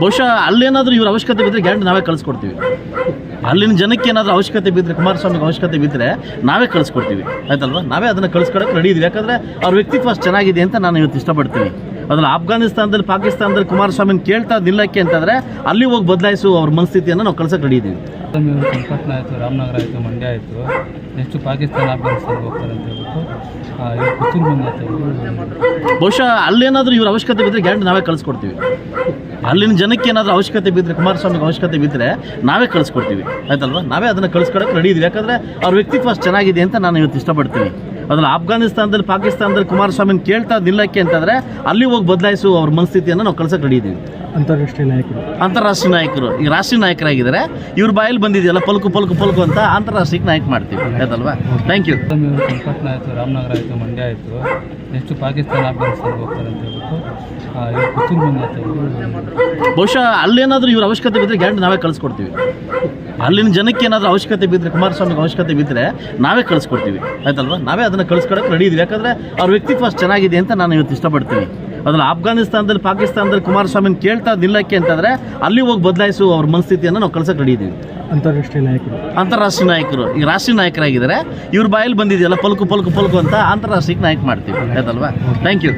ಬಹುಶಃ ಅಲ್ಲೇನಾದರೂ ಇವ್ರ ಅವಶ್ಯಕತೆ ಬಿದ್ದರೆ ಗ್ಯಾರಂಟಿ ನಾವೇ ಕಳಿಸ್ಕೊಡ್ತೀವಿ. ಅಲ್ಲಿನ ಜನಕ್ಕೆ ಏನಾದರೂ ಅವಶ್ಯಕತೆ ಬಿದ್ದರೆ ಕುಮಾರಸ್ವಾಮಿಗೆ ಅವಶ್ಯಕತೆ ಬಿದ್ದರೆ ನಾವೇ ಕಳಿಸ್ಕೊಡ್ತೀವಿ. ಆಯ್ತಲ್ವಾ? ನಾವೇ ಅದನ್ನು ಕಳಿಸ್ಕೊಡಕ್ಕೆ ರೆಡಿ ಇದೀವಿ ಯಾಕಂದರೆ ಅವ್ರ ವ್ಯಕ್ತಿತ್ವ ಚೆನ್ನಾಗಿದೆ ಅಂತ ನಾನು ಇವತ್ತು ಇಷ್ಟಪಡ್ತೀನಿ. ಅದನ್ನು ಆಫ್ಘಾನಿಸ್ತಾನದಲ್ಲಿ, ಪಾಕಿಸ್ತಾನದಲ್ಲಿ ಕುಮಾರಸ್ವಾಮಿನ ಕೇಳ್ತಾ ನಿಲ್ಲಕ್ಕೆ ಅಂತಂದರೆ ಅಲ್ಲಿ ಹೋಗಿ ಬದಲಾಯಿಸುವ ಅವ್ರ ಮನಸ್ಥಿತಿಯನ್ನು ನಾವು ಕಳ್ಸಕ್ಕೆ ರೆಡಿ ಇದ್ದೀವಿ. ಸಂಪತ್ನ ಆಯಿತು ರಾಮನಗರ ಆಯಿತು ಮಂಡ್ಯ ಆಯಿತು. ನೆಕ್ಸ್ಟ್ ಪಾಕಿಸ್ತಾನ ಆಫ್ಘಾನಿಸ್ತಾನ ಹೋಗ್ತಾರೆ ಅಂತ ಹೇಳ್ಬಿಟ್ಟು ಇವ್ರು ಪುತ್ತೂರು ಬಂದ ಬಹುಶಃ ಅಲ್ಲೇನಾದರೂ ಇವ್ರ ಅವಶ್ಯಕತೆ ಬಿದ್ದರೆ ಗ್ಯಾರಂಟಿ ನಾವೇ ಕಳಿಸ್ಕೊಡ್ತೀವಿ. ಅಲ್ಲಿನ ಜನಕ್ಕೆ ಏನಾದರೂ ಅವಶ್ಯಕತೆ ಬಿದ್ದರೆ ಕುಮಾರಸ್ವಾಮಿಗೆ ಅವಶ್ಯಕತೆ ಬಿದ್ದರೆ ನಾವೇ ಕಳಿಸ್ಕೊಡ್ತೀವಿ. ಆಯ್ತಲ್ವಾ? ನಾವೇ ಅದನ್ನು ಕಳಿಸ್ಕೊಡಕ್ಕೆ ರೆಡಿ ಇದ್ದೀವಿ ಯಾಕಂದರೆ ಅವ್ರ ವ್ಯಕ್ತಿತ್ವ ಅಷ್ಟು ಚೆನ್ನಾಗಿದೆ ಅಂತ ನಾನು ಇವತ್ತು ಇಷ್ಟಪಡ್ತೀನಿ. ಅದ್ರಲ್ಲಿ ಆಫ್ಘಾನಿಸ್ತಾನದಲ್ಲಿ ಪಾಕಿಸ್ತಾನದಲ್ಲಿ ಕುಮಾರಸ್ವಾಮಿನ ಕೇಳ್ತಾ ನಿಲ್ಲಕ್ಕೆ ಅಂತಂದರೆ ಅಲ್ಲಿ ಹೋಗಿ ಬದಲಾಯಿಸುವ ಅವ್ರ ಮನಸ್ಥಿತಿಯನ್ನು ನಾವು ಕಳ್ಸಕ್ಕೆ ರೆಡಿ ಇದ್ದೀವಿ ಅಂತಾರಾಷ್ಟ್ರೀಯ ನಾಯಕರು. ಅಂತಾರಾಷ್ಟ್ರೀಯ ನಾಯಕರು. ಈಗ ರಾಷ್ಟ್ರೀಯ ನಾಯಕರಾಗಿದ್ದಾರೆ. ಇವ್ರ ಬಾಯಲ್ಲಿ ಬಂದಿದೆಯಲ್ಲ ಪಲ್ಕು ಪಲ್ಕು ಪಲ್ಕು ಅಂತ ಅಂತಾರಾಷ್ಟ್ರೀಯಕ್ಕೆ ನಾಯಕ ಮಾಡ್ತೀವಿ. ಆಯ್ತಲ್ವಾ? ಥ್ಯಾಂಕ್ ಯು ಚನ್ನಪಟ್ಟಣ ಆಯಿತು ರಾಮನಗರ ಆಯಿತು ಮಂಡ್ಯ ಆಯಿತು. ನೆಕ್ಸ್ಟ್ ಪಾಕಿಸ್ತಾನ ಆಫ್ಘಾನಿಸ್ತಾನ ಹೋಗ್ತಾರೆ ಅಂತ ಹೇಳ್ಬಿಟ್ಟು ಬಹುಶಃ ಅಲ್ಲೇನಾದರೂ ಇವ್ರ ಅವಶ್ಯಕತೆ ಬಿದ್ದರೆ ಗ್ಯಾರಂಟಿ ನಾವೇ ಕಳಿಸ್ಕೊಡ್ತೀವಿ. ಅಲ್ಲಿನ ಜನಕ್ಕೆ ಏನಾದರೂ ಅವಶ್ಯಕತೆ ಬಿದ್ದರೆ ಕುಮಾರಸ್ವಾಮಿಗೆ ಅವಶ್ಯಕತೆ ಬಿದ್ದರೆ ನಾವೇ ಕಳಿಸ್ಕೊಡ್ತೀವಿ. ಆಯ್ತಲ್ವಾ? ನಾವೇ ಅದನ್ನು ಕಳಿಸ್ಕೊಡಕ್ಕೆ ರೆಡಿ ಇದೀವಿ. ಯಾಕಂದರೆ ಅವ್ರ ವ್ಯಕ್ತಿತ್ವ ಅಷ್ಟು ಚೆನ್ನಾಗಿದೆ ಅಂತ ನಾನು ಇವತ್ತು ಇಷ್ಟಪಡ್ತೀನಿ. ಅದ್ರಲ್ಲಿ ಆಫ್ಘಾನಿಸ್ತಾನದಲ್ಲಿ ಪಾಕಿಸ್ತಾನದಲ್ಲಿ ಕುಮಾರಸ್ವಾಮಿನ ಕೇಳ್ತಾ ನಿಲ್ಲಕ್ಕೆ ಅಂತಂದರೆ ಅಲ್ಲಿ ಹೋಗಿ ಬದಲಾಯಿಸು ಅವ್ರ ಮನಸ್ಥಿತಿಯನ್ನು ನಾವು ಕಳ್ಸೋಕೆ ರೆಡಿ ಇದ್ದೀವಿ ಅಂತಾರಾಷ್ಟ್ರೀಯ ನಾಯಕರು. ಅಂತಾರಾಷ್ಟ್ರೀಯ ನಾಯಕರು. ಈಗ ರಾಷ್ಟ್ರೀಯ ನಾಯಕರಾಗಿದ್ದಾರೆ. ಇವ್ರ ಬಾಯಲ್ಲಿ ಬಂದಿದೆಯಲ್ಲ ಪಲ್ಕು ಪಲ್ಕು ಪಲ್ಕು ಅಂತ ಅಂತಾರಾಷ್ಟ್ರೀಯ ನಾಯಕ ಮಾಡ್ತೀವಿ. ಆಯ್ತಲ್ವಾ? Thank you